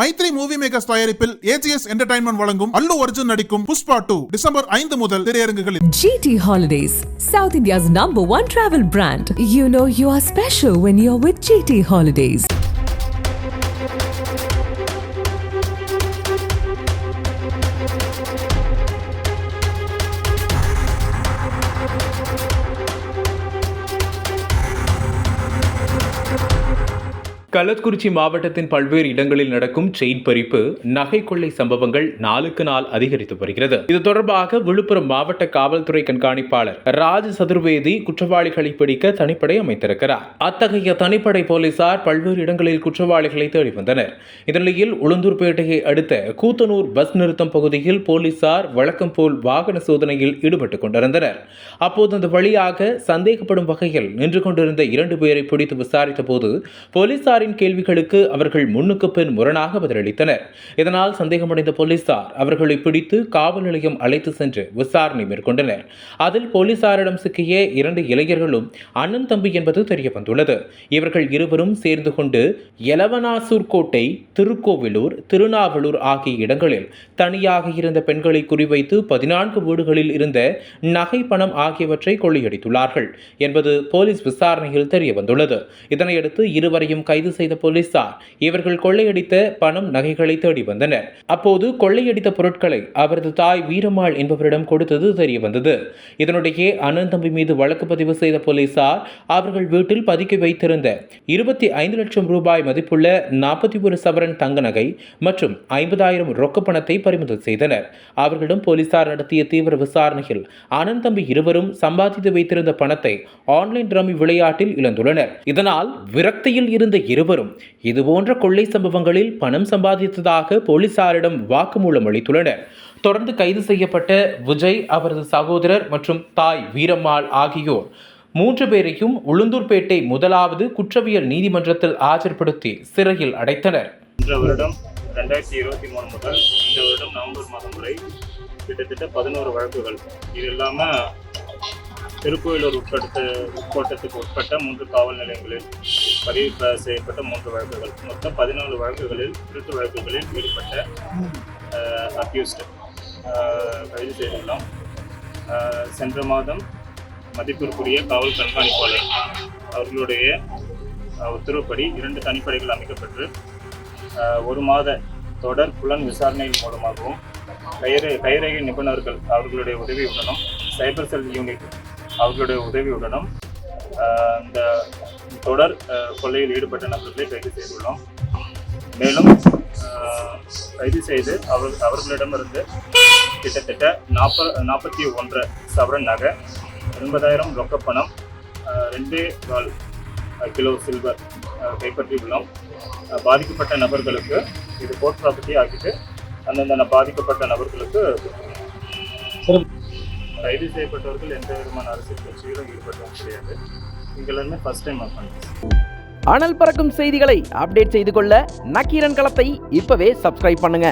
Maithri movie makers தயாரிப்பில் AGS entertainment வழங்கும் அல்லு அர்ஜுன் நடிக்கும் புஷ்பா டூ டிசம்பர் ஐந்து முதல் திரையரங்குகளில் GT Holidays South India's number one travel brand you know you are special when you are with GT Holidays Kallakurichi மாவட்டத்தின் பல்வேறு இடங்களில் நடக்கும் செயின் பறிப்பு நகை கொள்ளை சம்பவங்கள் நாளுக்கு நாள் அதிகரித்து வருகிறது. இது தொடர்பாக விழுப்புரம் மாவட்ட காவல்துறை கண்காணிப்பாளர் ராஜ சதுர்வேதி குற்றவாளிகளை பிடிக்க தனிப்படை அமைத்திருக்கிறார். அத்தகைய தனிப்படை போலீசார் பல்வேறு இடங்களில் குற்றவாளிகளை தேடி வந்தனர். இந்நிலையில் உளுந்தூர்பேட்டையை அடுத்த கூத்தனூர் பஸ் நிறுத்தம் பகுதியில் போலீசார் வழக்கம் போல் வாகன சோதனையில் ஈடுபட்டுக் கொண்டிருந்தனர். அப்போது அந்த வழியாக சந்தேகப்படும் வகையில் நின்று கொண்டிருந்த இரண்டு பேரை பிடித்து விசாரித்த போது போலீசார் போலீசாரின் கேள்விகளுக்கு அவர்கள் முன்னுக்கு பின் முரணாக பதிலளித்தனர். இதனால் சந்தேகமடைந்த போலீசார் அவர்களை பிடித்து காவல் நிலையம் அழைத்து சென்று விசாரணை மேற்கொண்டனர். அதில் போலீசாரிடம் சிக்கிய இரண்டு இளைஞர்களும் அண்ணன் தம்பி என்பது தெரிய வந்துள்ளது இவர்கள் இருவரும் சேர்ந்து கொண்டு எலவனாசூர் கோட்டை திருக்கோவிலூர் திருநாவலூர் ஆகிய இடங்களில் தனியாக இருந்த பெண்களை குறிவைத்து பதினான்கு வீடுகளில் இருந்த நகை பணம் ஆகியவற்றை கொள்ளையடித்துள்ளார்கள் என்பது போலீஸ் விசாரணையில் தெரிய வந்துள்ளது இதனையடுத்து இருவரையும் கைது கைது செய்த போலீசார் இவர்கள் கொள்ளையடித்த பணம் நகைகளை தேடி வந்தனர். அப்போது கொள்ளையடித்த பொருட்களை அவரது தாய் வீரம்மாள் என்பவரிடம் கொடுத்தது தெரிய வந்தது இதனிடையே அண்ணன் தம்பி மீது வழக்கு பதிவு செய்த போலீசார் அவர்கள் வீட்டில் பதுக்கி வைத்திருந்த இருபத்தி ஐந்து லட்சம் ரூபாய் மதிப்புள்ள நாற்பத்தி ஒரு சவரன் தங்க நகை மற்றும் ஐம்பதாயிரம் ரொக்க பணத்தை பறிமுதல் செய்தனர். அவர்களிடம் போலீசார் நடத்திய தீவிர விசாரணையில் அனந்த் தம்பி இருவரும் சம்பாதித்து வைத்திருந்த பணத்தை ஆன்லைன் ரம்மி விளையாட்டில் இழந்துள்ளனர். இதனால் விரக்தியில் இருந்த இரு இருவரும். இதுபோன்ற கொள்ளை சம்பவங்களில் பணம் சம்பாதித்ததாக போலீசாரிடம் வாக்குமூலம் அளித்துள்ளனர். தொடர்ந்து கைது செய்யப்பட்ட விஜய் அவரது சகோதரர் மற்றும் தாய் வீரம்மாள் ஆகியோர். மூன்று பேரையும் உளுந்தூர்பேட்டை முதலாவது குற்றவியல் நீதிமன்றத்தில் ஆஜர்படுத்தி சிறையில் அடைத்தனர். சென்ற வருடம் ரெண்டாயிரத்தி இருபத்தி மூணு முதல் இந்த வருடம் நவம்பர் மாதம் வரை கிட்டத்தட்ட பதினோரு வழக்குகள். இது இல்லாமல் திருக்கோயிலூர் உட்படுத்த உட்கோட்டத்துக்கு உட்பட்ட மூன்று காவல் நிலையங்களில் பதிவு செய்யப்பட்ட மூன்று வழக்குகள். மொத்தம் பதினாலு வழக்குகளில் திருட்டு வழக்குகளில் ஈடுபட்ட அக்யூஸ்டு கைது செய்துள்ளோம். சென்ற மாதம் மதிப்பிற்குரிய காவல் கண்காணிப்பாளர் அவர்களுடைய உத்தரவுப்படி இரண்டு தனிப்படைகள் அமைக்கப்பட்டு ஒரு மாத தொடர் புலன் விசாரணையின் மூலமாகவும் கைரே கைரேகை நிபுணர்கள் அவர்களுடைய உதவியுடனும் சைபர் செல் யூனிட் அவர்களுடைய உதவியுடனும் இந்த தொடர் கொள்ளையில் ஈடுபட்ட நபர்களை கைது செய்துள்ளோம். மேலும் கைது செய்து அவர் அவர்களிடமிருந்து கிட்டத்தட்ட நாற்ப நாற்பத்தி ஒன்றரை சவரன் நகை எண்பதாயிரம் ரொக்கப்பணம் ரெண்டே கால் கிலோ சில்வர் அஹ், கைப்பற்றியுள்ளோம். பாதிக்கப்பட்ட நபர்களுக்கு இது கோர்ட் ப்ராப்பர்ட்டி ஆக்கிட்டு அந்தந்த பாதிக்கப்பட்ட நபர்களுக்கு கைது செய்யப்பட்டவர்கள் எந்த விதமான அரசியல் கட்சியிலும் ஈடுபட்டவங்க கிடையாது இங்க எல்லாருமே ஃபர்ஸ்ட் டைம் பண்ணுறேன் அனல் பறக்கும் செய்திகளை அப்டேட் செய்து கொள்ள நக்கீரன் களத்தை இப்பவே சப்ஸ்கிரைப் பண்ணுங்க.